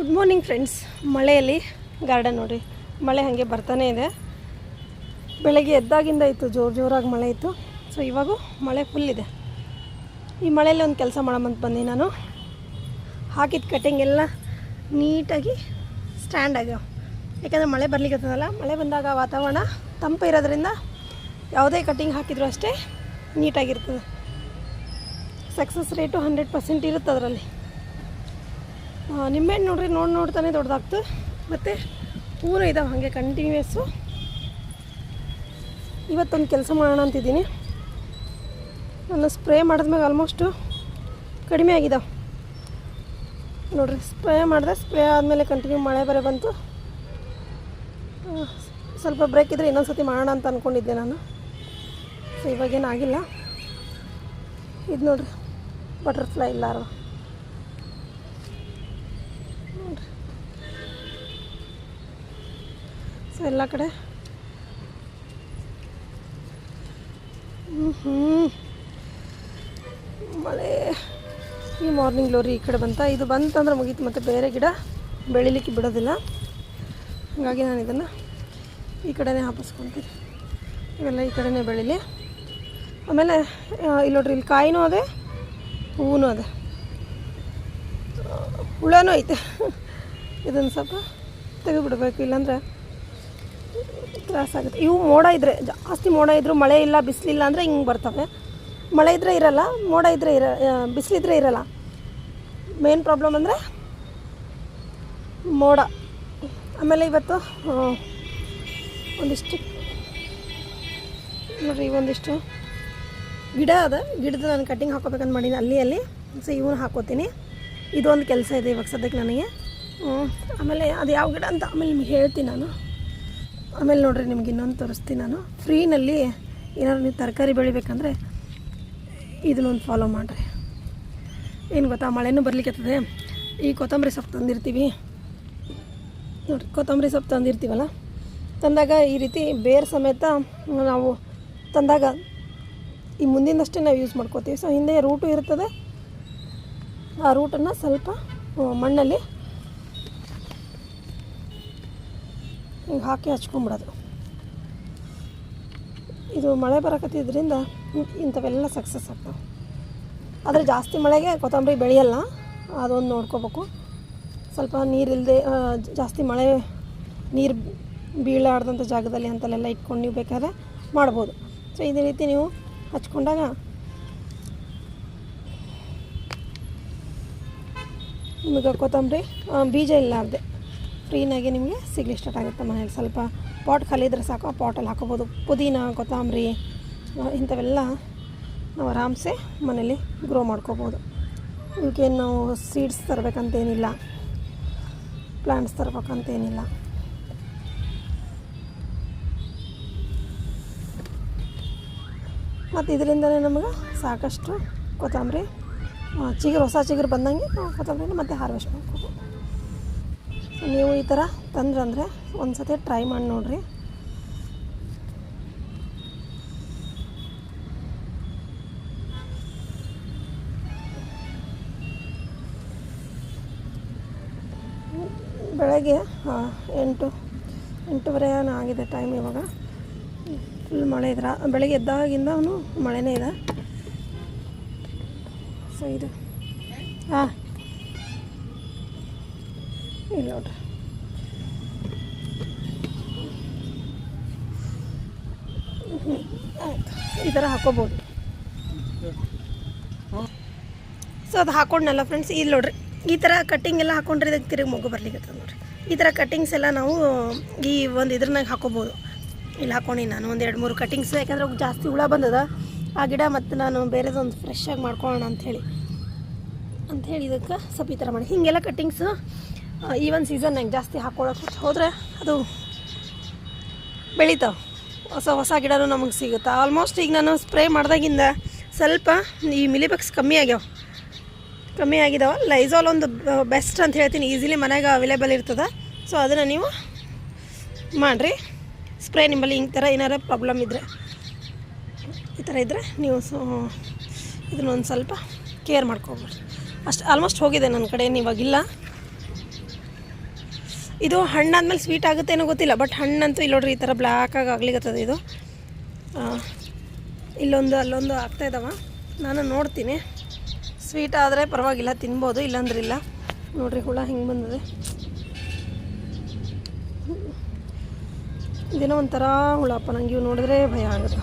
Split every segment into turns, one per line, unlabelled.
Good morning friends ಮಳೆಯಲ್ಲಿ garden ನೋಡಿ. ಮಳೆ ಹಾಗೆ ಬರ್ತಾನೆ ಇದೆ. ಬೆಳಗ್ಗೆ ಎದ್ದಾಗಿಂದ ಇತ್ತು, ಜೋರು ಜೋರಾಗಿ ಮಳೆ ಇತ್ತು. ಸೊ ಇವಾಗೂ ಮಳೆ ಫುಲ್ ಇದೆ. ಈ ಮಳೆಯಲ್ಲಿ ಒಂದು ಕೆಲಸ ಮಾಡೋಮಂತ ಬಂದು ನಾನು. ಹಾಕಿದ ಕಟಿಂಗ್ ಎಲ್ಲ ನೀಟಾಗಿ ಸ್ಟ್ಯಾಂಡ್ ಆಗ್ಯಾವ ಯಾಕಂದರೆ ಮಳೆ ಬರ್ಲಿಕ್ಕತ್ತದಲ್ಲ ಮಳೆ ಬಂದಾಗ ವಾತಾವರಣ ತಂಪು ಇರೋದ್ರಿಂದ ಯಾವುದೇ ಕಟಿಂಗ್ ಹಾಕಿದರೂ ಅಷ್ಟೇ ನೀಟಾಗಿರ್ತದೆ. ಸಕ್ಸಸ್ ರೇಟು ಹಂಡ್ರೆಡ್ ಪರ್ಸೆಂಟ್ ಇರುತ್ತೆ ಅದರಲ್ಲಿ ನಿಂಬೆಹಣ್ಣು ನೋಡ್ರಿ, ನೋಡಿ ನೋಡ್ತಾನೆ ದೊಡ್ಡದಾಗ್ತು. ಮತ್ತು ಪೂರ ಇದಾವೆ ಹಾಗೆ ಕಂಟಿನ್ಯೂಯಸ್ಸು ಇವತ್ತೊಂದು ಕೆಲಸ ಮಾಡೋಣ ಅಂತಿದ್ದೀನಿ. ನಾನು ಸ್ಪ್ರೇ ಮಾಡಿದ್ಮ್ಯಾಗ ಆಲ್ಮೋಸ್ಟು ಕಡಿಮೆ ಆಗಿದಾವೆ. ನೋಡಿರಿ, ಸ್ಪ್ರೇ ಮಾಡಿದೆ, ಸ್ಪ್ರೇ ಆದಮೇಲೆ ಕಂಟಿನ್ಯೂ ಮಳೆ ಬರೆ ಬಂತು. ಸ್ವಲ್ಪ ಬ್ರೇಕ್ ಇದ್ದರೆ ಇನ್ನೊಂದು ಸತಿ ಮಾಡೋಣ ಅಂತ ಅಂದ್ಕೊಂಡಿದ್ದೆ ನಾನು. ಸೊ ಇವಾಗೇನು ಆಗಿಲ್ಲ. ಇದು ನೋಡಿರಿ ಬಟರ್ಫ್ಲೈ ಲಾರ್ವ ಸೊ, ಎಲ್ಲ ಕಡೆ. ಹ್ಞೂ ಮಳೆ. ಈ ಮಾರ್ನಿಂಗ್ ಲೋರಿ ಈ ಕಡೆ ಬಂತ. ಇದು ಬಂತಂದ್ರೆ ಮುಗೀತು ಮತ್ತು ಬೇರೆ ಗಿಡ ಬೆಳಿಲಿಕ್ಕೆ ಬಿಡೋದಿಲ್ಲ. ಹಾಗಾಗಿ ನಾನು ಇದನ್ನು ಈ ಕಡೆನೇ ಹಾಪಿಸ್ಕೊತೀನಿ. ಇವೆಲ್ಲ ಈ ಕಡೆನೇ ಬೆಳೀಲಿ. ಆಮೇಲೆ ಇಲ್ಲಿ ನೋಡ್ರಿ, ಇಲ್ಲಿ ಕಾಯಿನೂ ಅದೇ ಹೂವು ಅದೇ. ಹುಳನೂ ಐತೆ. ಇದನ್ನು ಸ್ವಲ್ಪ ತೆಗೆದುಬಿಡ್ಬೇಕು. ಇಲ್ಲಾಂದ್ರೆ ತ್ರಾಸಾಗುತ್ತೆ. ಇವು ಮೋಡ ಇದ್ದರೆ ಜಾಸ್ತಿ ಮೋಡ ಇದ್ದರೂ ಮಳೆ ಇಲ್ಲ, ಬಿಸಿಲಿಲ್ಲ ಅಂದರೆ ಹಿಂಗೆ ಬರ್ತವೆ. ಮಳೆ ಇದ್ದರೆ ಇರಲ್ಲ, ಮೋಡ ಇದ್ದರೆ ಇರ ಬಿಸಿಲಿದ್ರೆ ಇರಲ್ಲ. ಮೇನ್ ಪ್ರಾಬ್ಲಮ್ ಅಂದರೆ ಮೋಡ. ಆಮೇಲೆ ಇವತ್ತು ಒಂದಿಷ್ಟು, ನೋಡಿರಿ ಒಂದಿಷ್ಟು ಗಿಡ ಅದ. ಗಿಡದ ನಾನು ಕಟ್ಟಿಂಗ್ ಹಾಕೋಬೇಕಂತ ಮಾಡೀನಿ. ಅಲ್ಲಿ ಅಲ್ಲಿ. ಸೊ ಇವನು ಹಾಕೋತೀನಿ. ಇದೊಂದು ಕೆಲಸ ಇದೆ ಇವಾಗ ಸದ್ಯಕ್ಕೆ ನನಗೆ. ಆಮೇಲೆ ಅದು ಯಾವ ಗಿಡ ಅಂತ ಆಮೇಲೆ ನಿಮ್ಗೆ ಹೇಳ್ತೀನಿ ನಾನು. ಆಮೇಲೆ ನೋಡಿರಿ, ನಿಮ್ಗೆ ಇನ್ನೊಂದು ತೋರಿಸ್ತೀನಿ ನಾನು. ಫ್ರೀನಲ್ಲಿ ಏನಾದ್ರು ನೀವು ತರಕಾರಿ ಬೆಳಿಬೇಕಂದ್ರೆ ಇದನ್ನೊಂದು ಫಾಲೋ ಮಾಡಿರಿ. ಏನು ಗೊತ್ತಾ, ಮಳೆನೂ ಬರ್ಲಿಕ್ಕತ್ತದೆ ಈ ಕೊತ್ತಂಬರಿ ಸೊಪ್ಪು ತಂದಿರ್ತೀವಿ. ನೋಡಿರಿ, ಕೊತ್ತಂಬರಿ ಸೊಪ್ಪು ತಂದಿರ್ತೀವಲ್ಲ, ತಂದಾಗ ಈ ರೀತಿ ಬೇರ್ ಸಮೇತ ನಾವು ತಂದಾಗ ಈ ಮುಂದಿನಷ್ಟೇ ನಾವು ಯೂಸ್ ಮಾಡ್ಕೋತೀವಿ. ಸೊ ಹಿಂದೆ ರೂಟು ಇರ್ತದೆ. ಆ ರೂಟನ್ನು ಸ್ವಲ್ಪ ಮಣ್ಣಲ್ಲಿ ಹಿಂಗೆ ಹಾಕಿ ಹಚ್ಕೊಂಬಿಡೋದು. ಇದು ಮಳೆ ಬರಕತ್ತಿದ್ರಿಂದ ಇಂಥವೆಲ್ಲ ಸಕ್ಸಸ್ ಆಗ್ತವೆ. ಆದರೆ ಜಾಸ್ತಿ ಮಳೆಗೆ ಕೊತ್ತಂಬರಿ ಬೆಳೆಯಲ್ಲ, ಅದೊಂದು ನೋಡ್ಕೋಬೇಕು. ಸ್ವಲ್ಪ ನೀರಿಲ್ಲದೆ ಜಾಸ್ತಿ ಮಳೆ ನೀರು ಬೀಳಾಡ್ದಂಥ ಜಾಗದಲ್ಲಿ ಅಂತಲ್ಲೆಲ್ಲ ಇಟ್ಕೊಂಡು ನೀವು ಬೇಕಾದ್ರೆ ಮಾಡ್ಬೋದು. ಸೊ ಇದೇ ರೀತಿ ನೀವು ಹಚ್ಕೊಂಡಾಗ ನಿಮಗೆ ಕೊತ್ತಂಬರಿ ಬೀಜ ಇಲ್ಲಾರ್ದೆ. ಫ್ರೀನಾಗಿ ನಿಮಗೆ ಸಿಗ್ಲಿಕ್ಕೆ ಸ್ಟಾರ್ಟ್ ಆಗುತ್ತೆ ಮನೇಲಿ. ಸ್ವಲ್ಪ ಪಾಟ್ ಖಾಲಿ ಇದ್ರೆ ಸಾಕು, ಆ ಪಾಟಲ್ಲಿ ಹಾಕೋಬೋದು. ಪುದೀನ, ಕೊತ್ತಂಬರಿ ಇಂಥವೆಲ್ಲ ನಾವು ಆರಾಮ್ಸೆ ಮನೇಲಿ ಗ್ರೋ ಮಾಡ್ಕೋಬೋದು. ಇವಕ್ಕೇನು ನಾವು ಸೀಡ್ಸ್ ತರಬೇಕಂತೇನಿಲ್ಲ. ಪ್ಲ್ಯಾಂಟ್ಸ್ ತರಬೇಕಂತೇನಿಲ್ಲ. ಮತ್ತು ಇದರಿಂದಲೇ ನಮಗೆ ಸಾಕಷ್ಟು ಕೊತ್ತಂಬರಿ ಚಿಗುರು, ಹೊಸ ಚಿಗುರು ಬಂದಂಗೆ ಕೊತ್ತಂಬರಿನ ಮತ್ತೆ ಹಾರ್ವೆಸ್ಟ್ ಮಾಡ್ಕೋಬೋದು. ನೀವು ಈ ಥರ ತಂದ್ರಂದರೆ ಒಂದು ಸತಿ ಟ್ರೈ ಮಾಡಿ ನೋಡಿರಿ. ಬೆಳಗ್ಗೆ ಎಂಟು, ಎಂಟೂವರೆ ಆಗಿದೆ ಟೈಮ್ ಇವಾಗ. ಫುಲ್ ಮಳೆ ಇದ್ರ, ಬೆಳಗ್ಗೆ ಎದ್ದಾಗಿಂದ ಅವನು ಮಳೆನೇ ಇದೆ. ಸೊ ಇದು, ಹಾಂ. ಇಲ್ಲ ಈ ಥರ ಹಾಕೋಬೋದು. ಸೊ ಅದು ಹಾಕೊಂಡ್ನಲ್ಲ ಫ್ರೆಂಡ್ಸ್ ಇಲ್ಲಿ ನೋಡ್ರಿ. ಈ ಥರ ಕಟ್ಟಿಂಗ್ ಎಲ್ಲ ಹಾಕೊಂಡ್ರೆ ಇದಕ್ಕೆ ತಿರುಗಿ ಮಗು ಬರ್ಲಿಕ್ಕೆ ನೋಡ್ರಿ. ಈ ಥರ ಕಟ್ಟಿಂಗ್ಸ್ ಎಲ್ಲ ನಾವು, ಈ ಒಂದು ಇದ್ರನಾಗ ಹಾಕೋಬೋದು. ಇಲ್ಲಿ ಹಾಕೊಂಡು ನಾನು, ಒಂದು ಎರಡು ಮೂರು ಕಟ್ಟಿಂಗ್ಸ್ ಯಾಕಂದ್ರೆ ಜಾಸ್ತಿ ಹುಳ ಬಂದದ. ಆ ಗಿಡ ಮತ್ತು ನಾನು ಬೇರೆದೊಂದು ಫ್ರೆಶ್ ಆಗಿ ಮಾಡ್ಕೊಳ್ಳೋಣ ಅಂಥೇಳಿ ಅಂಥೇಳಿ ಇದಕ್ಕೆ ಸ್ವಲ್ಪ ಈ ಥರ ಮಾಡಿ. ಹೀಗೆಲ್ಲ ಕಟ್ಟಿಂಗ್ಸು ಈ ಒಂದು ಸೀಸನ್ನಾಗ ಜಾಸ್ತಿ ಹಾಕ್ಕೊಳಕ್ಕೆ ಹೋದರೆ ಅದು ಬೆಳಿತಾವೆ. ಹೊಸ ಹೊಸ ಗಿಡನೂ ನಮಗೆ ಸಿಗುತ್ತೆ? ಆಲ್ಮೋಸ್ಟ್ ಈಗ ನಾನು ಸ್ಪ್ರೇ ಮಾಡಿದಾಗಿಂದ ಸ್ವಲ್ಪ ಈ ಮಿಲಿಬಕ್ಸ್ ಕಮ್ಮಿ ಆಗ್ಯಾವ. ಕಮ್ಮಿ ಆಗಿದಾವೆ. ಲೈಝಾಲ್ ಒಂದು ಬೆಸ್ಟ್ ಅಂತ ಹೇಳ್ತೀನಿ. ಈಸಿಲಿ ಮನೆಗೆ ಅವೈಲೇಬಲ್ ಇರ್ತದೆ. ಸೊ ಅದನ್ನು ನೀವು ಮಾಡಿರಿ. ಸ್ಪ್ರೇ ನಿಮ್ಮಲ್ಲಿ ಹಿಂಗೆ ಥರ ಏನಾರ ಪ್ರಾಬ್ಲಮ್ ಇದ್ದರೆ ಈ ಥರ ಇದ್ದರೆ ನೀವು ಸೊ, ಇದನ್ನೊಂದು ಸ್ವಲ್ಪ ಕೇರ್ ಮಾಡ್ಕೊಬೋದು. ಅಷ್ಟು ಆಲ್ಮೋಸ್ಟ್ ಹೋಗಿದೆ ನನ್ನ ಕಡೆ. ಇವಾಗಿಲ್ಲ ಇದು ಹಣ್ಣಾದ್ಮೇಲೆ ಸ್ವೀಟ್ ಆಗುತ್ತೆ ಏನೋ ಗೊತ್ತಿಲ್ಲ ಬಟ್ ಹಣ್ಣಂತೂ ಇಲ್ಲಿ ನೋಡ್ರಿ ಈ ಥರ ಬ್ಲ್ಯಾಕಾಗಿ ಆಗ್ಲಿಕತ್ತದ ಇದು. ಇಲ್ಲೊಂದು, ಅಲ್ಲೊಂದು ಆಗ್ತಾ ಇದ್ದಾವ ನಾನು ನೋಡ್ತೀನಿ. ಸ್ವೀಟ್ ಆದರೆ ಪರವಾಗಿಲ್ಲ, ತಿನ್ಬೋದು, ಇಲ್ಲಾಂದ್ರೆ ಇಲ್ಲ. ನೋಡ್ರಿ ಹುಳ ಹಿಂಗೆ ಬಂದಿದೆ. ಇದೇನೋ ಒಂಥರ ಹುಳಪ್ಪ, ನಂಗೆ ಇವು ನೋಡಿದ್ರೆ ಭಯ ಆಗುತ್ತೆ.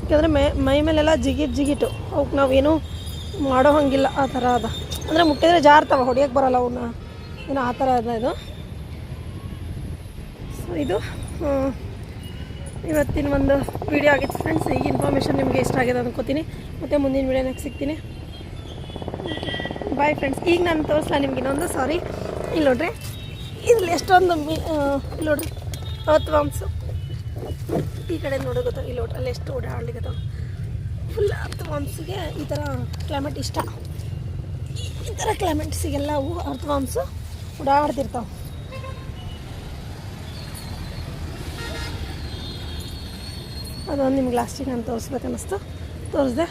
ಯಾಕಂದರೆ ಮೈ ಮೈ ಮೇಲೆಲ್ಲ ಜಿಗಿಟ್ ಜಿಗಿಟು ಅವಕ್ಕೆ ನಾವೇನು ಮಾಡೋ ಹಂಗಿಲ್ಲ, ಆ ಥರ ಅದ. ಅಂದರೆ ಮುಟ್ಟಿದ್ರೆ ಜಾರ್ತಾವ ಹೊಡಿಯೋಕ್ಕೆ ಬರಲ್ಲ ಅವನ್ನ ಏನೋ ಆ ಥರ ಅದ ಇದು. ಸೊ ಇದು ಇವತ್ತಿನ ಒಂದು ವಿಡಿಯೋ ಆಗಿತ್ತು ಫ್ರೆಂಡ್ಸ್ ಈಗ ಇನ್ಫಾರ್ಮೇಷನ್ ನಿಮಗೆ ಇಷ್ಟ ಆಗಿದೆ ಅಂದ್ಕೋತೀನಿ ಮತ್ತು ಮುಂದಿನ ವಿಡಿಯೋನಾಗ ಸಿಗ್ತೀನಿ. ಬಾಯ್ ಫ್ರೆಂಡ್ಸ್ ಈಗ ನಾನು ತೋರಿಸ್ಲಾ ನಿಮ್ಗೆ ಇನ್ನೊಂದು ಸಾರಿ ಇಲ್ಲಿ ನೋಡ್ರಿ. ಇಲ್ಲಿ ಎಷ್ಟೊಂದು ಇಲ್ಲಿ ನೋಡ್ರಿ. ಅವತ್ತು ಈ ಕಡೆ ನೋಡೋಗುತ್ತೆ ಇಲ್ಲಿ ನೋಡ್ರಿ, ಅಲ್ಲಿ ಎಷ್ಟು ಓಡಾಡ್ಲಿಕ್ಕೆ ಫುಲ್ ಅರ್ಥ ವಾಮ್ಸಿಗೆ ಈ ಥರ ಕ್ಲೈಮೇಟ್ ಇಷ್ಟ. ಈ- ಈ ಥರ ಕ್ಲೈಮೇಟ್ಸಿಗೆಲ್ಲ ಅವು ಅರ್ಥವಾಂಸು ಓಡಾಡ್ತಿರ್ತಾವೆ. ಅದೊಂದು ನಿಮ್ಗೆ ಲಾಸ್ಟಿಗೆ ನಾನು ತೋರಿಸ್ಬೇಕನ್ನಿಸ್ತು ತೋರಿಸ್ದೆ.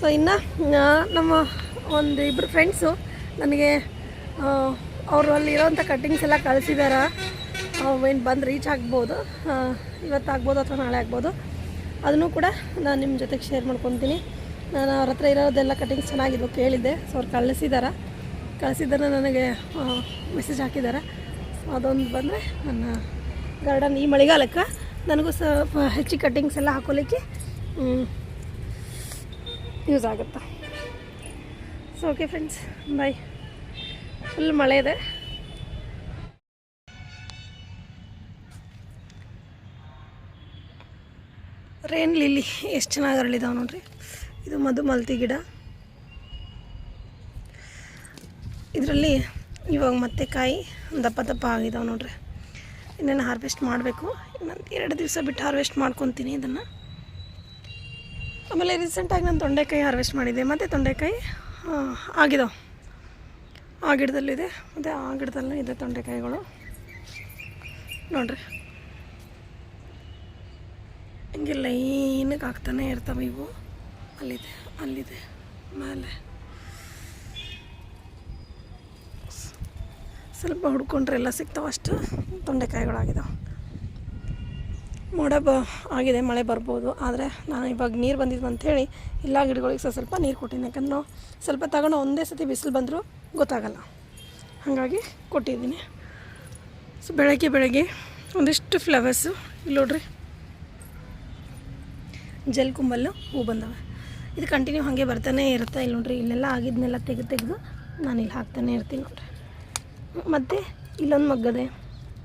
ಸೊ ಇನ್ನು ನಮ್ಮ ಒಂದು ಇಬ್ಬರು ಫ್ರೆಂಡ್ಸು ನನಗೆ ಅವರು ಅಲ್ಲಿರೋಂಥ ಕಟ್ಟಿಂಗ್ಸ್ ಎಲ್ಲ ಕಳಿಸಿದಾರ. ಏನು ಬಂದು ರೀಚ್ ಆಗ್ಬೋದು. ಆ, ಇವತ್ತು ಆಗ್ಬೋದು ಅಥವಾ ನಾಳೆ ಆಗ್ಬೋದು. ಅದನ್ನು ಕೂಡ ನಾನು ನಿಮ್ಮ ಜೊತೆಗೆ ಶೇರ್ ಮಾಡ್ಕೊತೀನಿ. ನಾನು ಅವ್ರ ಹತ್ರ ಇರೋದೆಲ್ಲ ಕಟ್ಟಿಂಗ್ಸ್ ಚೆನ್ನಾಗಿದ್ವು ಕೇಳಿದ್ದೆ. ಸೊ ಅವ್ರು ಕಳಿಸಿದಾರ. ಕಳಿಸಿದ್ದನ್ನು ನನಗೆ ಮೆಸೇಜ್ ಹಾಕಿದ್ದಾರೆ ಅದೊಂದು ಬಂದರೆ ನನ್ನ ಗಾರ್ಡನ್ ಈ ಮಳೆಗಾಲಕ್ಕೆ ನನಗೂ ಸ್ವಲ್ಪ ಹೆಚ್ಚು ಕಟ್ಟಿಂಗ್ಸ್ ಎಲ್ಲ ಹಾಕೋಲಿಕ್ಕೆ ಯೂಸ್ ಆಗುತ್ತೆ? So okay friends bye full ಮಳೆ ಇದೆ. ರೇನ್ ಲಿಲ್ಲಿ ಎಷ್ಟು ಚೆನ್ನಾಗಿ ಅರಳಿದಾವೆ ನೋಡ್ರಿ. ಇದು ಮಧುಮಲ್ತಿ ಗಿಡ. ಇದರಲ್ಲಿ ಇವಾಗ ಮತ್ತೆ ಕಾಯಿ ದಪ್ಪ ದಪ್ಪ ಆಗಿದಾವೆ ನೋಡ್ರಿ. ಇನ್ನೇನು ಹಾರ್ವೆಸ್ಟ್ ಮಾಡಬೇಕು? ಇನ್ನೊಂದು ಎರಡು ದಿವಸ ಬಿಟ್ಟು ಹಾರ್ವೆಸ್ಟ್ ಮಾಡ್ಕೊತೀನಿ ಇದನ್ನು. ಆಮೇಲೆ ರೀಸೆಂಟಾಗಿ ನಾನು ತೊಂಡೆಕಾಯಿ ಹಾರ್ವೆಸ್ಟ್ ಮಾಡಿದ್ದೆ ಮತ್ತು ತೊಂಡೆಕಾಯಿ ಆಗಿದಾವೆ. ಆ ಗಿಡದಲ್ಲಿದೆ. ಮತ್ತು ಆ ಗಿಡದಲ್ಲೂ ಇದೆ ತೊಂಡೆಕಾಯಿಗಳು. ನೋಡ್ರಿ. ಹಿಂಗೆ ಲೈನಿಗೆ ಆಗ್ತಾನೆ ಇರ್ತವೆ ಇವು. ಅಲ್ಲಿದೆ ಅಲ್ಲಿದೆ, ಮೇಲೆ. ಸ್ವಲ್ಪ ಹುಡ್ಕೊಂಡ್ರೆ ಎಲ್ಲ ಸಿಗ್ತಾವೆ ಅಷ್ಟು. ತೊಂಡೆಕಾಯಿಗಳಾಗಿದ್ದಾವೆ ಮೋಡ ಬ ಆಗಿದೆ, ಮಳೆ ಬರ್ಬೋದು. ಆದರೆ ನಾನು ಇವಾಗ ನೀರು ಬಂದಿದ್ವು ಅಂಥೇಳಿ ಎಲ್ಲ ಗಿಡಗಳಿಗೆ ಸಹ ಸ್ವಲ್ಪ ನೀರು ಕೊಟ್ಟಿದ್ದೀನಿ ಯಾಕಂದ್ರೆ ಸ್ವಲ್ಪ ತಗೊಂಡು ಒಂದೇ ಸತಿ ಬಿಸಿಲು ಬಂದರೂ ಗೊತ್ತಾಗಲ್ಲ. ಹಾಗಾಗಿ ಕೊಟ್ಟಿದ್ದೀನಿ. ಸೊ, ಬೆಳಗ್ಗೆ ಬೆಳಗ್ಗೆ ಒಂದಿಷ್ಟು ಫ್ಲವರ್ಸು. ಇಲ್ಲಿ ನೋಡ್ರಿ. ಜಲ್ ಕುಂಬಲ್ಲು, ಹೂ ಬಂದವೆ. ಇದು ಕಂಟಿನ್ಯೂ ಹಾಗೆ ಬರ್ತಾನೆ ಇರುತ್ತೆ. ಇಲ್ಲ ನೋಡ್ರಿ, ಇಲ್ಲೆಲ್ಲ ಆಗಿದ್ನೆಲ್ಲ ತೆಗೆದು ತೆಗೆದು ನಾನು ಇಲ್ಲಿ ಹಾಕ್ತಾನೆ ಇರ್ತೀನಿ ನೋಡ್ರಿ. ಮತ್ತು ಇಲ್ಲೊಂದು ಮಗ್ಗದೆ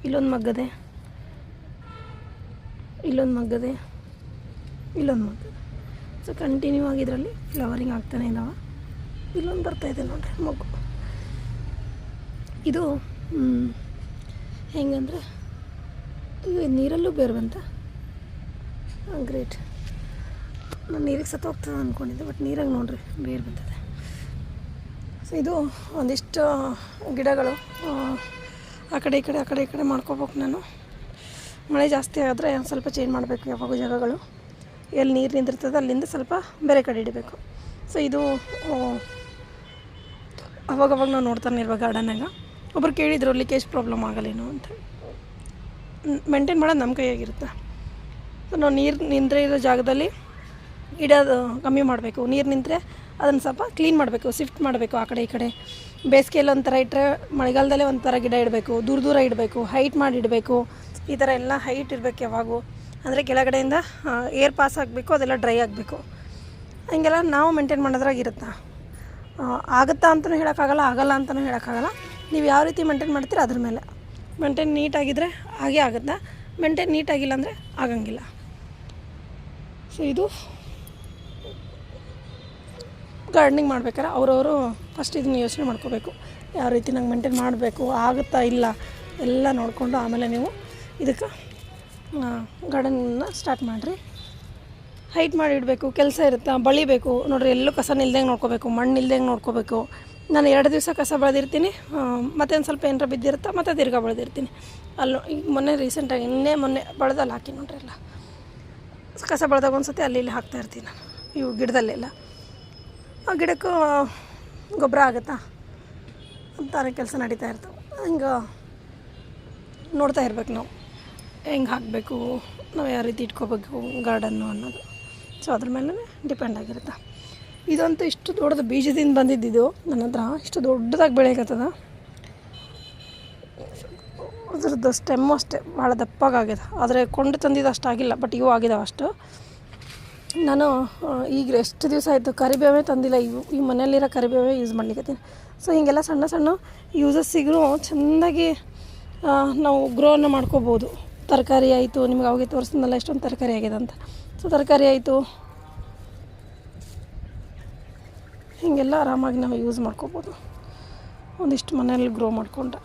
ಇಲ್ಲೊಂದು ಮಗ್ಗದೆ ಇಲ್ಲೊಂದು ಮಗ್ಗದೆ ಇಲ್ಲೊಂದು ಮಗ್ಗದೆ. ಸೊ ಕಂಟಿನ್ಯೂ ಆಗಿ ಇದರಲ್ಲಿ ಫ್ಲವರಿಂಗ್ ಆಗ್ತಾನೆ ಇದ್ದಾವೆ ಇಲ್ಲೊಂದು ಬರ್ತಾಯಿದೆ ನೋಡ್ರಿ ಮಗು. ಇದು ಹೆಂಗಂದರೆ, ಇದು ನೀರಲ್ಲೂ ಬೇರೆ ಬಂತ ಗ್ರೇಟ್ ನಾನು ನೀರಿಗೆ ಸತ್ತು ಹೋಗ್ತದೆ ಅಂದ್ಕೊಂಡಿದ್ದೆ ಬಟ್ ನೀರಾಗ ನೋಡ್ರಿ ಬೇರೆ ಬಂದಿದೆ ಸೊ ಇದು ಒಂದಿಷ್ಟು ಗಿಡಗಳು. ಆ, ಕಡೆ ಈ ಕಡೆ ಆ ಕಡೆ ಈ ಕಡೆ ಮಾಡ್ಕೋಬೇಕು ನಾನು. ಮಳೆ ಜಾಸ್ತಿ ಆದರೆ ಸ್ವಲ್ಪ ಚೇಂಜ್ ಮಾಡಬೇಕು ಯಾವಾಗೂ ಜಾಗಗಳು. ಎಲ್ಲಿ ನೀರು ನಿಂದಿರ್ತದೆ ಅಲ್ಲಿಂದ ಸ್ವಲ್ಪ ಬೇರೆ ಕಡೆ ಇಡಬೇಕು. ಸೊ ಇದು ಅವಾಗವಾಗ ನಾವು ನೋಡ್ತಾನೆ ಇರುವ ಗಾರ್ಡನಾಗ ಒಬ್ರು ಕೇಳಿದ್ರು ಲೀಕೇಜ್ ಪ್ರಾಬ್ಲಮ್ ಆಗಲೇನೋ ಅಂತ. ಮೇಂಟೈನ್ ಮಾಡೋದು ನಮ್ಮ ಕೈಯಾಗಿರುತ್ತೆ. ಸೊ ನಾವು ನೀರು ನಿಂದ್ರೆ ಇರೋ ಜಾಗದಲ್ಲಿ ಇಡೋದು ಕಮ್ಮಿ ಮಾಡಬೇಕು. ನೀರು ನಿಂತರೆ ಅದನ್ನು ಸ್ವಲ್ಪ ಕ್ಲೀನ್ ಮಾಡಬೇಕು ಶಿಫ್ಟ್ ಮಾಡಬೇಕು ಆ ಕಡೆ ಈ ಕಡೆ. ಬೇಸಿಗೆಯಲ್ಲಿ ಒಂಥರ ಇಟ್ಟರೆ ಮಳೆಗಾಲದಲ್ಲೇ ಒಂಥರ ಗಿಡ ಇಡಬೇಕು, ದೂರ ದೂರ ಇಡಬೇಕು ಹೈಟ್ ಮಾಡಿ ಇಡಬೇಕು. ಈ ಥರ ಎಲ್ಲ ಹೈಟ್ ಇರಬೇಕು ಯಾವಾಗೂ. ಅಂದರೆ ಕೆಳಗಡೆಯಿಂದ ಏರ್ ಪಾಸ್ ಆಗಬೇಕು, ಅದೆಲ್ಲ ಡ್ರೈ ಆಗಬೇಕು. ಹಂಗೆಲ್ಲ ನಾವು ಮೇಂಟೈನ್ ಮಾಡೋದ್ರಾಗಿರುತ್ತೆ ಆಗುತ್ತಾ ಅಂತಲೂ ಹೇಳೋಕ್ಕಾಗಲ್ಲ, ಆಗಲ್ಲ ಅಂತಲೂ ಹೇಳೋಕ್ಕಾಗಲ್ಲ. ನೀವು ಯಾವ ರೀತಿ ಮೇಂಟೈನ್ ಮಾಡ್ತೀರ ಅದ್ರ ಮೇಲೆ. ಮೇಂಟೈನ್ ನೀಟಾಗಿದ್ದರೆ ಹಾಗೇ ಆಗುತ್ತಾ? ಮೇಂಟೈನ್ ನೀಟಾಗಿಲ್ಲ ಅಂದರೆ ಆಗಂಗಿಲ್ಲ. ಸೊ ಇದು ಗಾರ್ಡನಿಂಗ್ ಮಾಡ್ಬೇಕಾದ್ರೆ ಅವರವರು ಫಸ್ಟ್ ಇದನ್ನ ಯೋಚನೆ ಮಾಡ್ಕೋಬೇಕು. ಯಾವ ರೀತಿ ನಂಗೆ ಮೇಂಟೈನ್ ಮಾಡಬೇಕು, ಆಗುತ್ತಾ ಇಲ್ಲ, ಎಲ್ಲ ನೋಡಿಕೊಂಡು ಆಮೇಲೆ ನೀವು ಇದಕ್ಕೆ ಗಾರ್ಡನ್ನ ಸ್ಟಾರ್ಟ್ ಮಾಡಿರಿ. ಹೈಟ್ ಮಾಡಿ ಇಡಬೇಕು, ಕೆಲಸ ಇರುತ್ತೆ, ಬಳಿಬೇಕು. ನೋಡಿರಿ, ಎಲ್ಲೂ ಕಸ ನಿಲ್ದಂಗೆ ನೋಡ್ಕೋಬೇಕು, ಮಣ್ಣು ಇಲ್ದಂಗೆ ನೋಡ್ಕೋಬೇಕು. ನಾನು ಎರಡು ದಿವಸ ಕಸ ಬೆಳೆದಿರ್ತೀನಿ ಮತ್ತೆ ಒಂದು ಸ್ವಲ್ಪ ಏನಾರ ಬಿದ್ದಿರುತ್ತೆ, ಮತ್ತೆ ತಿರ್ಗಾ ಬೆಳೆದಿರ್ತೀನಿ. ಅಲ್ಲಿ, ಈಗ ಮೊನ್ನೆ ರೀಸೆಂಟಾಗಿ ಇನ್ನೇ ಮೊನ್ನೆ ಬೆಳೆದಲ್ಲಿ ಹಾಕಿ ನೋಡ್ರಿ ಎಲ್ಲ. ಕಸ ಬೆಳೆದಾಗ ಒಂದು ಸತಿ ಅಲ್ಲಿ ಇಲ್ಲಿ ಹಾಕ್ತಾಯಿರ್ತೀನಿ ನಾನು. ಇವು ಗಿಡದಲ್ಲೆಲ್ಲ. ಆ ಗಿಡಕ್ಕೂ ಗೊಬ್ಬರ ಆಗುತ್ತಾ? ಅಂತಾರೆ ಕೆಲಸ ನಡೀತಾ ಇರ್ತವೆ ಹಿಂಗೆ ನೋಡ್ತಾ ಇರ್ಬೇಕು ನಾವು. ಹೆಂಗೆ ಹಾಕಬೇಕು, ನಾವು ಯಾವ ರೀತಿ ಇಟ್ಕೋಬೇಕು ಗಾರ್ಡನ್ನು ಅನ್ನೋದು. ಸೊ ಅದ್ರ ಮೇಲೆ ಡಿಪೆಂಡ್ ಆಗಿರುತ್ತೆ. ಇದಂತೂ ಇಷ್ಟು ದೊಡ್ಡದು ಬೀಜದಿಂದ ಬಂದಿದ್ದಿದ್ದು ನನ್ನ ಹತ್ರ ಇಷ್ಟು ದೊಡ್ಡದಾಗಿ ಬೆಳೆಯಕತ್ತದ. ಅದ್ರದ್ದು ಸ್ಟೆಮ್ಮು ಅಷ್ಟೇ. ಭಾಳ ದಪ್ಪಾಗಿದೆ ಆದರೆ ಕೊಂಡು ತಂದಿದ್ದು ಅಷ್ಟಾಗಿಲ್ಲ ಬಟ್ ಇವು ಆಗಿದಾವೆ ಅಷ್ಟು. ನಾನು ಈಗ ಎಷ್ಟು ದಿವಸ ಆಯಿತು, ಕರಿಬೇವೆ ತಂದಿಲ್ಲ. ಇವು ಈ ಮನೆಯಲ್ಲಿರೋ ಕರಿಬೇವೆ ಯೂಸ್ ಮಾಡ್ಲಿಕ್ಕತ್ತೀನಿ ಸೊ ಹೀಗೆಲ್ಲ ಸಣ್ಣ ಸಣ್ಣ ಯೂಸಸ್ ಸಿಗರು, ಚೆಂದಾಗಿ ನಾವು ಗ್ರೋನ ಮಾಡ್ಕೋಬೋದು. ತರಕಾರಿ ಆಯಿತು, ನಿಮ್ಗೆ ಅವಾಗೆ ತೋರಿಸಿದ್ನಲ್ಲ, ಎಷ್ಟೊಂದು ತರಕಾರಿ ಆಗಿದೆ ಅಂತ. ಸೊ ತರಕಾರಿ ಆಯಿತು. ಹೀಗೆಲ್ಲ ಆರಾಮಾಗಿ ನಾವು ಯೂಸ್ ಮಾಡ್ಕೋಬೋದು. ಒಂದಿಷ್ಟು ಮನೆಯಲ್ಲಿ ಗ್ರೋ ಮಾಡಿಕೊಂಡ್ರೆ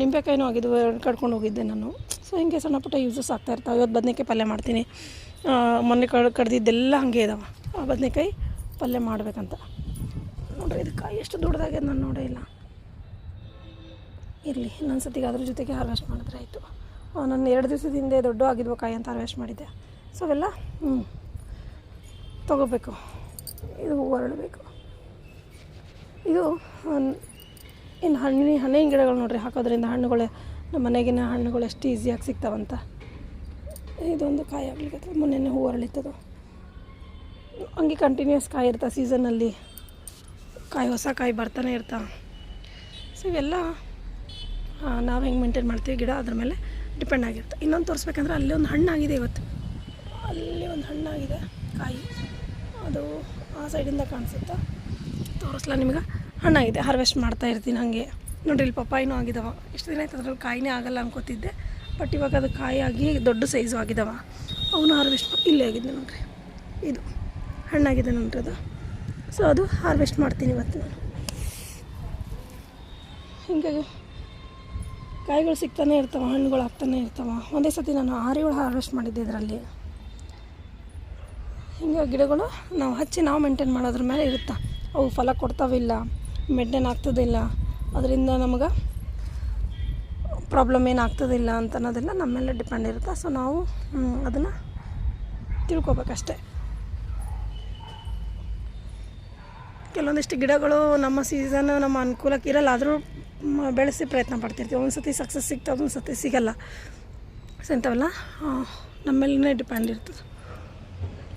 ನಿಂಬೆಕಾಯಿನೂ ಆಗಿದ್ದು ಕಡ್ಕೊಂಡು ಹೋಗಿದ್ದೆ ನಾನು. ಸೊ ಹಿಂಗೆ ಸಣ್ಣ ಪುಟ್ಟ ಯೂಸಸ್ ಆಗ್ತಾ ಇರ್ತಾವೆ. ಇವತ್ತು ಬದನೆಕಾಯಿ ಪಲ್ಯ ಮಾಡ್ತೀನಿ. ಮೊನ್ನೆ ಕಡೆ, ಕಡ್ದಿದ್ದೆಲ್ಲ ಹಂಗೆ ಇದಾವೆ. ಆ, ಬದನೆಕಾಯಿ ಪಲ್ಯ ಮಾಡ್ಬೇಕಂತ. ನೋಡ್ರಿ, ಇದು ಕಾಯಿ ಎಷ್ಟು ದೊಡ್ಡದಾಗ್ಯದ ನಾನು ನೋಡೇ ಇಲ್ಲ. ಇರಲಿ, ಇನ್ನೊಂದು ಸತಿಗೆ ಅದ್ರ ಜೊತೆಗೆ ಹಾರ್ವೆಸ್ಟ್ ಮಾಡಿದ್ರೆ ಆಯಿತು. ನಾನು ಎರಡು ದಿವಸದ ಹಿಂದೆ ದೊಡ್ಡ ಆಗಿದ್ವು ಕಾಯಿ ಅಂತ ಹಾರ್ವೆಸ್ಟ್ ಮಾಡಿದ್ದೆ. ಸೊ ಅವೆಲ್ಲ ಹ್ಞೂ ತೊಗೋಬೇಕು. ಇದು ಹೂವು ಅರಳಬೇಕು ಇದು ಇನ್ನು ಹಣ್ಣಿನ ಹಣ್ಣಿನ ಗಿಡಗಳು ನೋಡ್ರಿ, ಹಾಕೋದ್ರಿಂದ ಹಣ್ಣುಗಳು ನಮ್ಮ ಮನೆಗಿನ ಹಣ್ಣುಗಳು ಎಷ್ಟು ಈಸಿಯಾಗಿ ಸಿಗ್ತಾವಂತ. ಇದೊಂದು ಕಾಯಿ ಆಗ್ಲಿಕ್ಕೆ ಮೊನ್ನೆ ಹೂ ಅರಳಿತ್ತದು. ಹಂಗೆ ಕಂಟಿನ್ಯೂಸ್ ಕಾಯಿ ಇರ್ತಾವೆ ಸೀಸನಲ್ಲಿ ಕಾಯಿ, ಹೊಸ ಕಾಯಿ ಬರ್ತಾನೆ ಇರ್ತಾ. ಸೊ ಇವೆಲ್ಲ ನಾವು ಹೆಂಗೆ ಮೇಂಟೈನ್ ಮಾಡ್ತೀವಿ ಗಿಡ ಅದ್ರ ಮೇಲೆ ಡಿಪೆಂಡ್ ಆಗಿರುತ್ತೆ. ಇನ್ನೊಂದು ತೋರಿಸ್ಬೇಕಂದ್ರೆ ಅಲ್ಲಿ ಒಂದು ಹಣ್ಣಾಗಿದೆ ಇವತ್ತು. ಅಲ್ಲಿ ಒಂದು ಹಣ್ಣಾಗಿದೆ ಕಾಯಿ. ಅದು ಆ ಸೈಡಿಂದ ಕಾಣಿಸುತ್ತೆ? ತೋರಿಸ್ಲಾ ನಿಮ್ಗೆ? ಹಣ್ಣಾಗಿದೆ. ಹಾರ್ವೆಸ್ಟ್ ಮಾಡ್ತಾ ಇರ್ತೀನಿ ಹಾಗೆ. ನೋಡ್ರಿ, ಇಲ್ಲಿ ಪಪ್ಪಾಯಿನೂ ಆಗಿದಾವ. ಇಷ್ಟು ದಿನ ಆಯ್ತು ಅದ್ರಲ್ಲಿ ಕಾಯಿನೇ ಆಗಲ್ಲ ಅನ್ಕೋತಿದ್ದೆ. ಬಟ್ ಇವಾಗ ಅದು ಕಾಯಿ ಆಗಿ ದೊಡ್ಡ ಸೈಜು ಆಗಿದಾವ. ಅವನು ಹಾರ್ವೆಸ್ಟ್ ಇಲ್ಲೇ ಆಗಿದೆ ನೋಡ್ರಿ. ಇದು ಹಣ್ಣಾಗಿದೆ ನೋಡ್ರಿ ಅದು. ಸೊ ಅದು ಹಾರ್ವೆಸ್ಟ್ ಮಾಡ್ತೀನಿ ಇವತ್ತು ನಾನು. ಹಿಂಗಾಗಿ ಕಾಯಿಗಳು ಸಿಗ್ತಾನೆ ಇರ್ತಾವೆ, ಹಣ್ಣುಗಳು ಆಗ್ತಾನೆ ಇರ್ತಾವೆ. ಒಂದೇ ಸತಿ ನಾನು ಆರಿಗಳು ಹಾರ್ವೆಸ್ಟ್ ಮಾಡಿದ್ದೆ ಇದರಲ್ಲಿ. ಹಿಂಗೆ ಗಿಡಗಳು ನಾವು ಹಚ್ಚಿ ನಾವು ಮೇಂಟೈನ್ ಮಾಡೋದ್ರ ಮೇಲೆ ಇರುತ್ತೆ. ಅವು ಫಲ ಕೊಡ್ತಾವಿಲ್ಲ ಮೇಂಟೈನ್ ಆಗ್ತದಿಲ್ಲ. ಅದರಿಂದ ನಮಗೆ ಪ್ರಾಬ್ಲಮ್ ಏನಾಗ್ತದಿಲ್ಲ ಅಂತ ಅನ್ನೋದೆಲ್ಲ ನಮ್ಮ ಮೇಲೆ ಡಿಪೆಂಡ್ ಇರುತ್ತೆ. ಸೊ ನಾವು ಅದನ್ನು ತಿಳ್ಕೊಬೇಕಷ್ಟೆ. ಕೆಲವೊಂದಿಷ್ಟು ಗಿಡಗಳು ನಮ್ಮ ಸೀಸನ್ ನಮ್ಮ ಅನುಕೂಲಕ್ಕೆ ಇರಲ್ಲ, ಆದರೂ ಬೆಳೆಸಿ ಪ್ರಯತ್ನ ಪಡ್ತಿರ್ತೀವಿ. ಒಂದು ಸತಿ ಸಕ್ಸಸ್ ಸಿಗ್ತದೆ ಒಂದು ಸತಿ ಸಿಗಲ್ಲ. ಸೊ ಇಂಥವೆಲ್ಲ ನಮ್ಮ ಮೇಲೇ ಡಿಪೆಂಡ್ ಇರ್ತದೆ.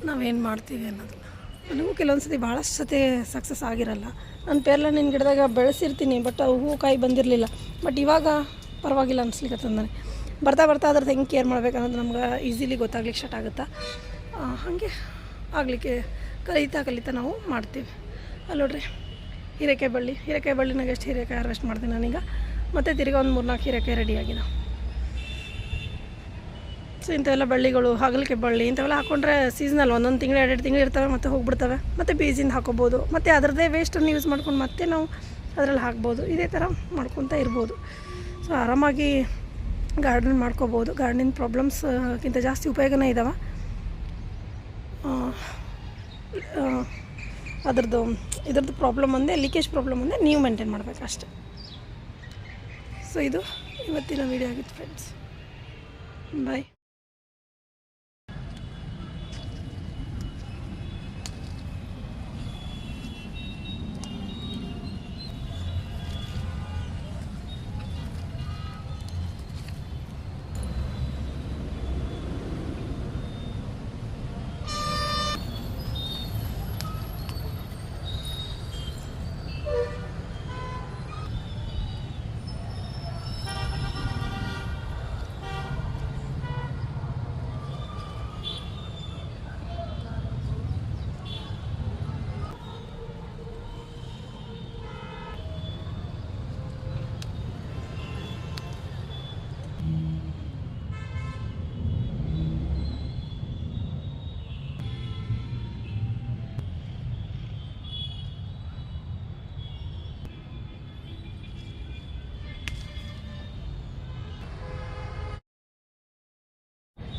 ನಾವೇನು ಮಾಡ್ತೀವಿ ಅನ್ನೋದನ್ನ ನನಗೂ ಕೆಲವೊಂದು ಸತಿ ಭಾಳಷ್ಟು ಸತಿ ಸಕ್ಸಸ್ ಆಗಿರಲ್ಲ. ನಾನು ಪೇರ್ಲಣ್ಣಿನ ಗಿಡದಾಗ ಬೆಳೆಸಿರ್ತೀನಿ ಬಟ್ ಅವು ಹೂವು ಕಾಯಿ ಬಂದಿರಲಿಲ್ಲ. ಬಟ್ ಇವಾಗ ಪರವಾಗಿಲ್ಲ ಅನ್ಸ್ಲಿಕ್ಕೆ ನನಗೆ. ಬರ್ತಾ ಬರ್ತಾ ಅದ್ರದ್ದು ಹೆಂಗೆ ಕೇರ್ ಮಾಡ್ಬೇಕು ಅನ್ನೋದು ನಮ್ಗೆ ಈಸಿಲಿ ಗೊತ್ತಾಗ್ಲಿಕ್ಕೆ ಸ್ಟಾರ್ಟ್ ಆಗುತ್ತಾ? ಹಾಗೆ ಆಗಲಿಕ್ಕೆ ಕಲಿತಾ ಕಲಿತಾ ನಾವು ಮಾಡ್ತೀವಿ. ಅಲ್ಲಿ ನೋಡ್ರಿ, ಹೀರೆಕಾಯಿ ಬಳ್ಳಿ. ಹೀರೆಕಾಯಿ ಬಳ್ಳಿನಾಗ ಎಷ್ಟು ಹೀರೆಕಾಯಿ ಹಾರ್ವೆಸ್ಟ್ ಮಾಡ್ತೀನಿ ನಾನೀಗ? ಮತ್ತು ತಿರ್ಗಿ ಒಂದು ಮೂರ್ನಾಲ್ಕು ಹೀರೆಕಾಯಿ ರೆಡಿ ಆಗಿದೆ ಸೊ ಇಂಥವೆಲ್ಲ ಬಳ್ಳಿಗಳು ಹಾಗಲಿಕೆ ಬಳ್ಳಿ, ಇಂಥವೆಲ್ಲ ಹಾಕೊಂಡ್ರೆ ಸೀಸನಲ್ ಒಂದೊಂದು ತಿಂಗಳು, ಎರಡೆರಡು ತಿಂಗಳು ಇರ್ತವೆ ಮತ್ತು ಹೋಗ್ಬಿಡ್ತವೆ. ಮತ್ತು ಬೀಜಿಂದ ಹಾಕೋಬೋದು. ಮತ್ತು ಅದರದ್ದೇ ವೇಸ್ಟನ್ನು ಯೂಸ್ ಮಾಡ್ಕೊಂಡು ಮತ್ತೆ ನಾವು ಅದರಲ್ಲಿ ಹಾಕ್ಬೋದು. ಇದೇ ಥರ ಮಾಡ್ಕೊತಾ ಇರ್ಬೋದು. ಸೊ ಆರಾಮಾಗಿ ಗಾರ್ಡನ್ ಮಾಡ್ಕೋಬೋದು. ಗಾರ್ಡನಿನ ಪ್ರಾಬ್ಲಮ್ಸ್ಗಿಂತ ಜಾಸ್ತಿ ಉಪಯೋಗನೇ ಇದ್ದಾವೆ ಅದ್ರದ್ದು, ಇದ್ರದ್ದು ಪ್ರಾಬ್ಲಮ್ ಒಂದೇ ಲೀಕೇಜ್ ಪ್ರಾಬ್ಲಮ್ ಒಂದೇ, ನೀವು ಮೇಂಟೈನ್ ಮಾಡಬೇಕು ಅಷ್ಟೆ. ಸೊ ಇದು ಇವತ್ತಿನ ವೀಡಿಯೋ ಆಗಿತ್ತು ಫ್ರೆಂಡ್ಸ್ ಬಾಯ್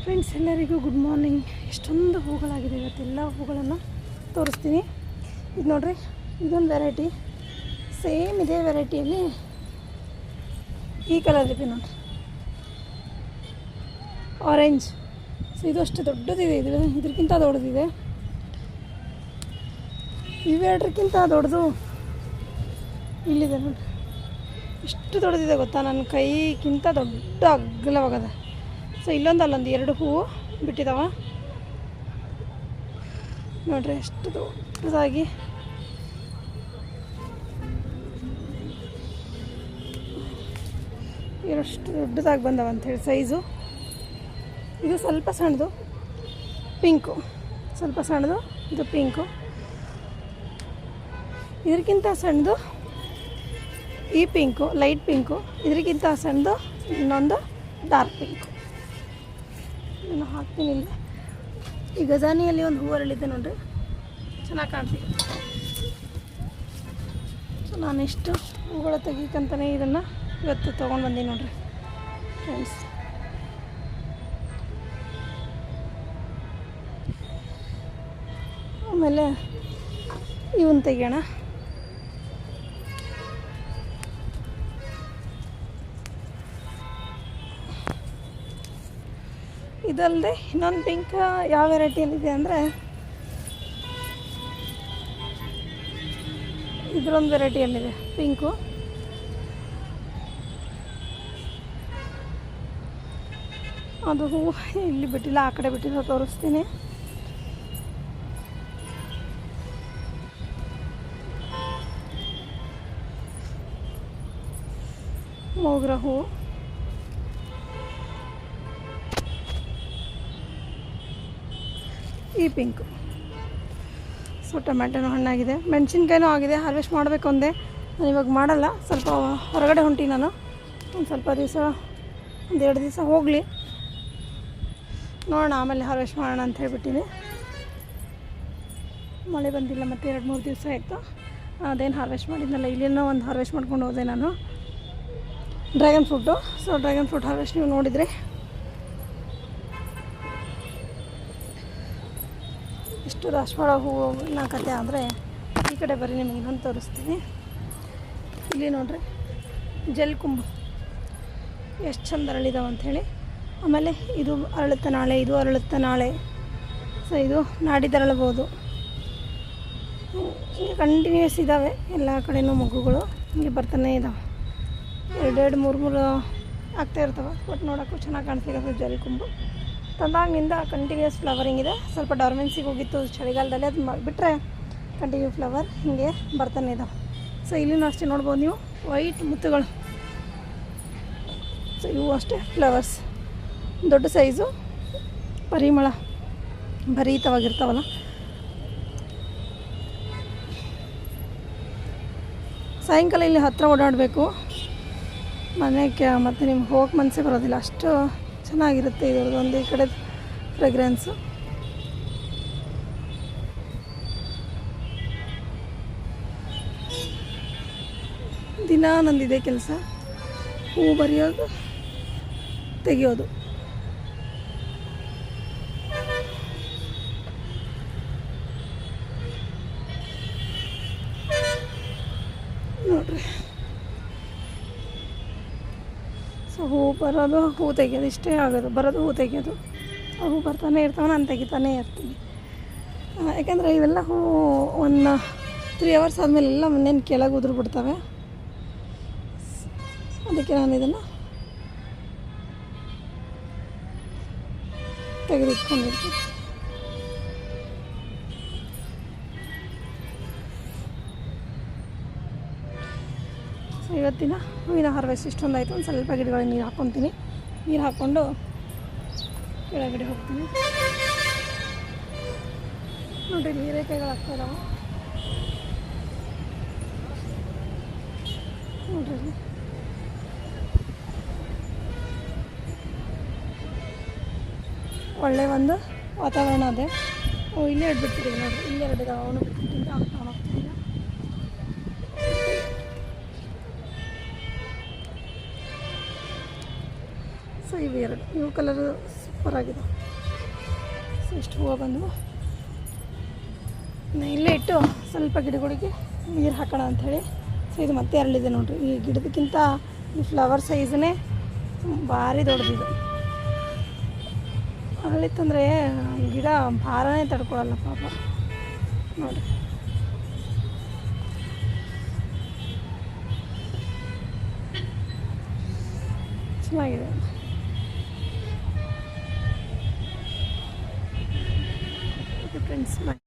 ಫ್ರೆಂಡ್ಸ್ ಎಲ್ಲರಿಗೂ ಗುಡ್ ಮಾರ್ನಿಂಗ್ ಎಷ್ಟೊಂದು ಹೂಗಳಾಗಿದೆ ಇವತ್ತೆಲ್ಲ ಹೂಗಳನ್ನು ತೋರಿಸ್ತೀನಿ. ಇದು ನೋಡ್ರಿ, ಇದೊಂದು ವೆರೈಟಿ ಸೇಮ್ ಇದೇ ವೆರೈಟಿಯಲ್ಲಿ ಈ ಕಲರ್ ಇದೆ ನೋಡ್ರಿ. ಆರೆಂಜ್ ಸೊ ಇದು ಅಷ್ಟು ದೊಡ್ಡದಿದೆ. ಇದು ಇದಕ್ಕಿಂತ ದೊಡ್ಡದಿದೆ. ಇವೆರಡಕ್ಕಿಂತ ದೊಡ್ಡದು ಇಲ್ಲಿದೆ ನೋಡ್ರಿ. ಎಷ್ಟು ದೊಡ್ಡದಿದೆ ಗೊತ್ತಾ? ನನ್ನ ಕೈಗಿಂತ ದೊಡ್ಡ ಅಗ್ಲವಾಗದ. ಸೊ ಇಲ್ಲೊಂದು ಅಲ್ಲೊಂದು ಎರಡು ಹೂವು ಬಿಟ್ಟಿದ್ದಾವ ನೋಡ್ರಿ ಎಷ್ಟು ದೊಡ್ಡದಾಗಿ. ಎಷ್ಟು ದೊಡ್ಡದಾಗಿ ಬಂದವ ಅಂಥೇಳಿ ಸೈಜು. ಇದು ಸ್ವಲ್ಪ ಸಣ್ಣದು. ಪಿಂಕು. ಸ್ವಲ್ಪ ಸಣ್ಣದು, ಇದು ಪಿಂಕು. ಇದಕ್ಕಿಂತ ಸಣ್ಣದು ಈ ಪಿಂಕು, ಲೈಟ್ ಪಿಂಕು. ಇದಕ್ಕಿಂತ ಸಣ್ಣದು ಇನ್ನೊಂದು ಡಾರ್ಕ್ ಪಿಂಕು. ನಾನು ಹಾಕ್ತೀನಿ ಇಲ್ಲಿ. ಈ ಗಜಾನಿಯಲ್ಲಿ ಒಂದು ಹೂವು ಅರಳಿದೆ ನೋಡ್ರಿ. ಚೆನ್ನಾಗಿ ಕಾಣ್ತೀವಿ ಸೊ, ನಾನು ಇಷ್ಟು ಹೂಗಳ ತೆಗೀಕಂತಲೇ ಇದನ್ನು ಇವತ್ತು ತೊಗೊಂಡು ಬಂದೀನಿ ನೋಡ್ರಿ ಫ್ರೆಂಡ್ಸ್ ಆಮೇಲೆ ಇವನ್ ತೆಗಿಯೋಣ. ಇದಲ್ಲದೆ ಇನ್ನೊಂದು ಪಿಂಕ್ ಯಾವ ವೆರೈಟಿಯಲ್ಲಿದೆ ಅಂದರೆ ಇದರೊಂದು ವೆರೈಟಿಯಲ್ಲಿದೆ ಪಿಂಕು ಅದು ಹೂವು ಇಲ್ಲಿ ಬಿಟ್ಟಿಲ್ಲ, ಆ ಕಡೆ ಬಿಟ್ಟಿಲ್ಲ, ತೋರಿಸ್ತೀನಿ. ಮೋಗ್ರ ಹೂವು ಈ ಪಿಂಕ್. ಸೊ, ಟೊಮ್ಯಾಟೊನೂ ಹಣ್ಣಾಗಿದೆ. ಮೆಣಸಿನ್ಕಾಯಿನೂ ಆಗಿದೆ. ಹಾರ್ವೆಸ್ಟ್ ಮಾಡಬೇಕು ಅಂದೆ. ನಾನು ಇವಾಗ ಮಾಡಲ್ಲ. ಸ್ವಲ್ಪ ಹೊರಗಡೆ ಹೊಂಟಿ ನಾನು. ಒಂದು ಸ್ವಲ್ಪ ದಿವಸ, ಒಂದು ಎರಡು ದಿವಸ ಹೋಗಲಿ. ನೋಡೋಣ, ಆಮೇಲೆ ಹಾರ್ವೆಸ್ಟ್ ಮಾಡೋಣ ಅಂತ ಹೇಳ್ಬಿಟ್ಟಿನಿ. ಮಳೆ ಬಂದಿಲ್ಲ ಮತ್ತು ಎರಡು ಮೂರು ದಿವಸ ಆಯಿತು. ಅದೇನು ಹಾರ್ವೆಸ್ಟ್ ಮಾಡಿದ್ನಲ್ಲ, ಇಲ್ಲೇನೋ ಒಂದು ಹಾರ್ವೆಸ್ಟ್ ಮಾಡ್ಕೊಂಡು ಹೋದೆ ನಾನು. Dragon fruit. So, dragon fruit harvest ನೀವು ನೋಡಿದರೆ. ಎಷ್ಟು ದಾಸವಾಳ ಹೂವು ಕತೆ ಆದರೆ ಈ ಕಡೆ ಬರೀ ನಿಮಗೆ ಇನ್ನೊಂದು ತೋರಿಸ್ತೀನಿ. ಇಲ್ಲಿ ನೋಡ್ರಿ, ಜಲ್ ಕುಂಬು. ಎಷ್ಟು ಚಂದ ಅರಳಿದಾವೆ ಅಂಥೇಳಿ ಆಮೇಲೆ ಇದು ಅರಳುತ್ತೆ ನಾಳೆ, ಇದು ಅರಳುತ್ತ ನಾಳೆ. ಸೊ ಇದು ನಾಡಿದ್ದು ಅರಳ್ಬೋದು ಹಿಂಗೆ ಕಂಟಿನ್ಯೂಸ್ ಇದ್ದಾವೆ ಎಲ್ಲ ಕಡೆಯೂ ಮಗುಗಳು ಹಿಂಗೆ ಬರ್ತಾನೆ ಇದ್ದಾವೆ ಎರಡೆರಡು ಮೂರು ಮೂರು ಆಗ್ತಾ ಇರ್ತವೆ ಬಟ್ ನೋಡೋಕ್ಕೂ ಚೆನ್ನಾಗಿ ಕಾಣಿಸ್ತಿರೋದು ಜಲ್ ಕುಂಬು. ತಂದಾಗಿನಿಂದ ಕಂಟಿನ್ಯೂಸ್ ಫ್ಲವರಿಂಗ್ ಇದೆ. ಸ್ವಲ್ಪ ಡಾರ್ಮೆನ್ಸಿಗೆ ಹೋಗಿತ್ತು ಚಳಿಗಾಲದಲ್ಲಿ ಅದು ಬಿಟ್ಟರೆ ಕಂಟಿನ್ಯೂ ಫ್ಲವರ್ ಹಿಂಗೆ ಬರ್ತಾನೆ ಇದ್ದಾವೆ ಸೊ ಇಲ್ಲಿನೂ ಅಷ್ಟೇ ನೋಡ್ಬೋದು ನೀವು. ವೈಟ್ ಮುತ್ತುಗಳು. ಸೊ ಇವು ಅಷ್ಟೇ ಫ್ಲವರ್ಸ್ ದೊಡ್ಡ ಸೈಜು ಪರಿಮಳ ಭರಿತವಾಗಿರ್ತಾವಲ್ಲ. ಸಾಯಂಕಾಲ ಇಲ್ಲಿ ಹತ್ತಿರ ಓಡಾಡಬೇಕು. ಮನೆಗೆ ಮತ್ತು ನಿಮ್ಗೆ ಹೋಗಕ್ಕೆ ಮನಸ್ಸೇ ಬರೋದಿಲ್ಲ. ಅಷ್ಟು ಚೆನ್ನಾಗಿರುತ್ತೆ ಇದ್ರದ್ದು ಒಂದು ಈ ಕಡೆ ಫ್ರೆಗ್ರೆನ್ಸು ದಿನ ನಂದಿದೆ ಕೆಲಸ. ಹೂ ಬರೆಯೋದು ತೆಗೆಯೋದು. ಬರೋದು, ಹೂ ತೆಗೆಯೋದು ಇಷ್ಟೇ ಆಗೋದು. ಬರೋದು, ಹೂ ತೆಗೆಯೋದು. ಹೂ ಬರ್ತಾನೆ ಇರ್ತಾವೆ ನಾನು ತೆಗಿತಾನೆ ಇರ್ತೀನಿ. ಯಾಕೆಂದರೆ ಇವೆಲ್ಲ ಹೂ ಒಂದು ತ್ರೀ ಅವರ್ಸ್ ಆದಮೇಲೆ ಎಲ್ಲ ಮನೇನು ಕೆಳಗೆ ಉದುರು ಬಿಡ್ತವೆ ಅದಕ್ಕೆ ನಾನು ಇದನ್ನು ತೆಗೆದಿಟ್ಕೊಂಡಿರ್ತೀನಿ. ಇವತ್ತಿನ ಹೂವಿನ ಹಾರ್ವೆಸ್ಟ್ ಇಷ್ಟೊಂದು ಆಯಿತು ಒಂದು ಸ್ವಲ್ಪ ಗಿಡಗಳಿಗೆ ನೀರು ಹಾಕ್ಕೊತೀನಿ ನೀರು ಹಾಕ್ಕೊಂಡು ಕೆಳಗಡೆ ಹೋಗ್ತೀನಿ. ನೋಡಿರಿ ಹೀರೆಕಾಯಿಗಳು ಆಗ್ತಾ ಇದಾವೆ. ನೋಡ್ರಿ ಇಲ್ಲಿ. ಒಳ್ಳೆ ಒಂದು ವಾತಾವರಣ ಅದೇ. ಓ, ಇಲ್ಲೇ ಎರಡು ನೋಡಿ ಇಲ್ಲೇ ಎರಡು ಅವನು ಬಿಟ್ಬಿಟ್ಟಿದ್ದೆ ಸೊ ಇವು ಎರಡು. ಇವು ಕಲರ್ ಸೂಪರ್ ಆಗಿದೆ. ಸೊ ಇಷ್ಟು ಹೂವು ಬಂದವು. ಇಲ್ಲೇ ಇಟ್ಟು ಸ್ವಲ್ಪ ಗಿಡಗಳಿಗೆ ನೀರು ಹಾಕೋಣ ಅಂಥೇಳಿ ಸೊ ಇದು ಮತ್ತೆ ಅರಳಿದೆ ನೋಡಿರಿ. ಈ ಗಿಡದಕ್ಕಿಂತ ಈ ಫ್ಲವರ್ ಸೈಜ್ನೇ ಭಾರಿ ದೊಡ್ಡದಿದೆ. ಅರಳಿತ್ತಂದರೆ ಗಿಡ ಭಾರನೇ ತಡ್ಕೊಳಲ್ಲ ಪಾಪ. ನೋಡಿರಿ. ಚೆನ್ನಾಗಿದೆ. Friends bye